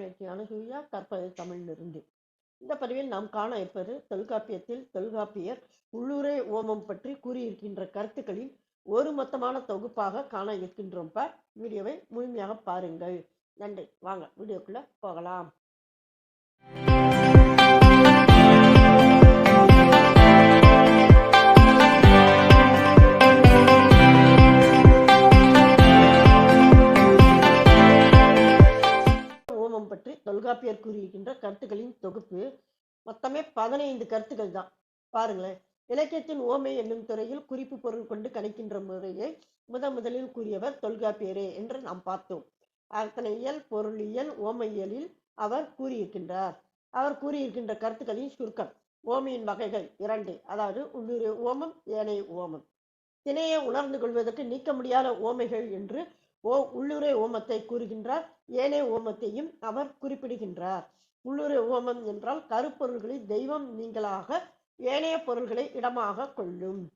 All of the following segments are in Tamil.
தமிழச்சி அனுசூயா கற்பது தமிழிலிருந்து இந்த பதிவில் நாம் காண இருப்பது தொல்காப்பியத்தில் தொல்காப்பியர் உள்ளூரே ஓமம் பற்றி கூறியிருக்கின்ற கருத்துக்களின் ஒரு மொத்தமான தொகுப்பாக காண இருக்கின்றோம் பார். வீடியோவை முழுமையாக பாருங்கள். நன்றி. வாங்க வீடியோக்குள்ள போகலாம். கூறியிருக்கின்ற கருத்துக்களின் தொகுப்பு மொத்தமே பதினைந்து கருத்துக்கள் தான். பாருங்களேன். இலக்கியத்தின் ஓமை என்னும் துறையில் குறிப்பு பொருள் கொண்டு கணிக்கின்ற முறையை முத முதலில் கூறியவர் தொல்காப்பியரே என்று நாம் பார்த்தோம். அத்தனையியல் பொருளியல் ஓமையியலில் அவர் கூறியிருக்கின்றார். அவர் கூறியிருக்கின்ற கருத்துக்களின் சுருக்கம். ஓமையின் வகைகள் இரண்டு. அதாவது உள்ளூர் ஓமம் ஏனைய ஓமம். திணையை உணர்ந்து கொள்வதற்கு நீக்க முடியாத ஓமைகள் என்று ஓ உள்ளுரை ஓமத்தை கூறுகின்றார். ஏனைய ஓமத்தையும் அவர் குறிப்பிடுகின்றார். உள்ளுரை ஓமம் என்றால் கருப்பொருள்களில் தெய்வம் நீங்களாக ஏனைய பொருள்களை இடமாக கொள்ளும்.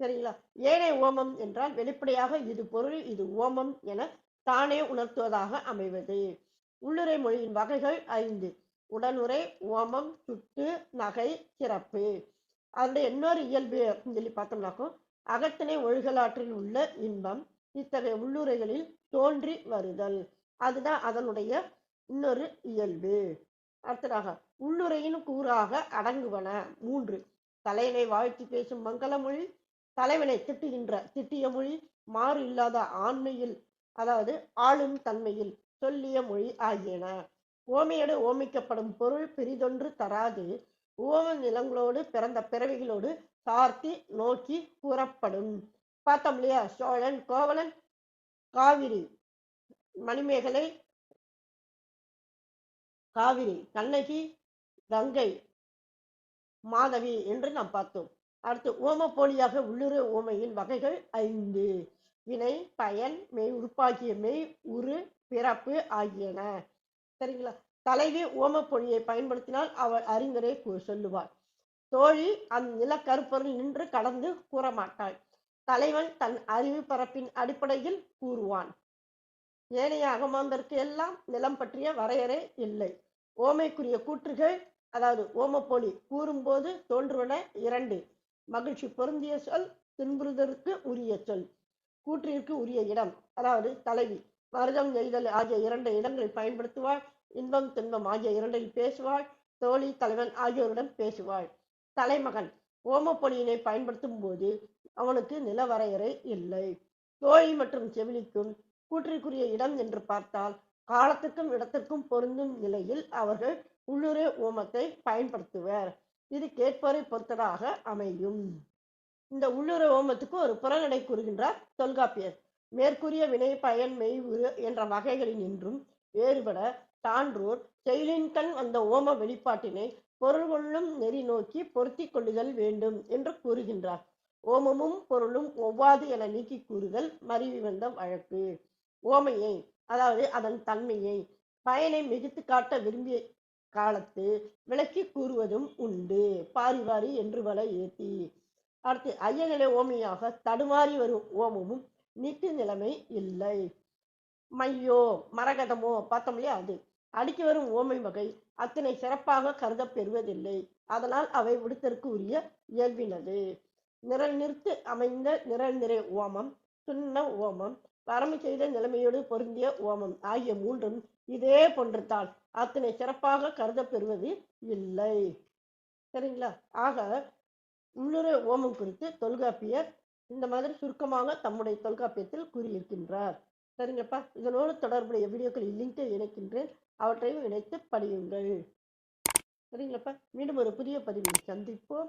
சரிங்களா? ஏனைய ஓமம் என்றால் வெளிப்படையாக இது பொருள் இது ஓமம் என தானே உணர்த்துவதாக அமைவது. உள்ளுரை மொழியின் வகைகள் ஐந்து. உடனுரை ஓமம் சுட்டு நகை சிறப்பு. அதனுடைய இன்னொரு இயல்பு சொல்லி பார்த்தோம்னாக்கும் அகத்தினை ஒழுகலாற்றில் உள்ள இன்பம் இத்தகைய உள்ளுரைகளில் தோன்றி வருதல். அதுதான் அதனுடைய இன்னொரு இயல்பு. அடுத்ததாக உள்ளுரையின் கூறாக அடங்குவன. மூன்று தலைவனை வாழ்த்தி பேசும் மங்கள மொழி தலைவனை திட்டுகின்ற திட்டிய மொழி மாறு இல்லாத ஆண்மையில் அதாவது ஆளும் தன்மையில் சொல்லிய மொழி ஆகியன. ஓமையோடு ஓமிக்கப்படும் பொருள் பிரிதொன்று தராது. ஓம நிலங்களோடு பிறந்த பிறவிகளோடு சார்த்தி நோக்கி கூறப்படும். பார்த்தோம் இல்லையா? சோழன் கோவலன் காவிரி மணிமேகலை காவிரி கண்ணகி கங்கை மாதவி என்று நாம் பார்த்தோம். அடுத்து ஓம போலியாக உள்ளுர ஓமையின் வகைகள் ஐந்து. வினை பயன் மெய் உருப்பாகிய மெய் உரு பிறப்பு ஆகியன. சரிங்களா? தலைவி ஓமப்பொழியை பயன்படுத்தினால் அவள் அறிஞரை சொல்லுவாள். தோழி அந்த நிலக்கருப்பொருள் நின்று கடந்து கூறமாட்டாள். தலைவன் தன் அறிவு பரப்பின் அடிப்படையில் கூறுவான். ஏனைய அகமாந்தருக்கு எல்லாம் நிலம் பற்றிய வரையறை இல்லை. ஓமைக்குரிய கூற்றுகள் அதாவது ஓமப்பொலி கூறும்போது தோன்றுவன இரண்டு. மகிழ்ச்சி பொருந்திய சொல் துன்புறுதற்கு உரிய சொல். கூற்றிற்கு உரிய இடம் அதாவது தலைவி. மருதம் நெய்தல் ஆகிய இரண்டு இடங்களை பயன்படுத்துவாள். இன்பம் துன்பம் ஆகிய இரண்டில் பேசுவாள். தோழி தலைவன் ஆகியோருடன் பேசுவாள். தலைமகன் ஓமப்பொலியினை பயன்படுத்தும் போது அவனுக்கு நிலவரையறை இல்லை. தோழி மற்றும் செவிலிக்கும் கூற்றிற்குரிய இடம் என்று பார்த்தால் காலத்துக்கும் இடத்திற்கும் பொருந்தும் நிலையில் அவர்கள் உள்ளுரே ஓமத்தை பயன்படுத்துவர். இது கேட்போரை பொறுத்ததாக அமையும். இந்த உள்ளுரை ஓமத்துக்கு ஒரு புறநடை கூறுகின்றார் தொல்காப்பியர். மேற்கூறிய வினை பயன் மெய் உரு என்ற வகைகளில் நின்றும் வேறுபட சான்றோர் செயலின்கண் அந்த ஓம வெளிப்பாட்டினை பொருள் கொள்ளும் நெறி நோக்கி பொருத்தி கொள்ளுதல் வேண்டும் என்று கூறுகின்றார். ஓமமும் பொருளும் ஒவ்வாது என நீக்கி கூறுதல் மறிவி வந்த வழக்கு ஓமையை அதாவது அதன் தன்மையை பயனை மிகுத்து காட்ட விரும்பிய காலத்து விளக்கி கூறுவதும் உண்டு. பாரி வாரி என்று வல ஏத்தி. அடுத்து ஐயநிலை ஓமையாக தடுமாறி வரும் ஓமமும் நீட்டு நிலைமை இல்லை. மையோ மரகதமோ பார்த்தோம் இல்லையா அது? அடுக்கி வரும் ஓமை வகை அத்தனை சிறப்பாக கருதப்பெறுவதில்லை அதனால் அவை விடுத்தற்கு உரிய இயல்பினது. நிரல் நிறுத்து அமைந்த நிரல் நிறை ஓமம் சுண்ண ஓமம் வரம்பு செய்த நிலைமையோடு பொருந்திய ஓமம் ஆகிய மூன்றும் இதே போன்றுதான். அத்தனை சிறப்பாக கருத பெறுவது இல்லை. சரிங்களா? ஆக உள்ளுரை ஓமம் குறித்து தொல்காப்பியர் இந்த மாதிரி சுருக்கமாக தம்முடைய தொல்காப்பியத்தில் கூறியிருக்கின்றார். சரிங்கப்பா? இதனோடு தொடர்புடைய வீடியோக்களில் லிங்கை இணைக்கின்றேன். அவற்றையும் இணைத்து படியுங்கள். சரிங்களப்பா? மீண்டும் ஒரு புதிய பதிவில் சந்திப்போம்.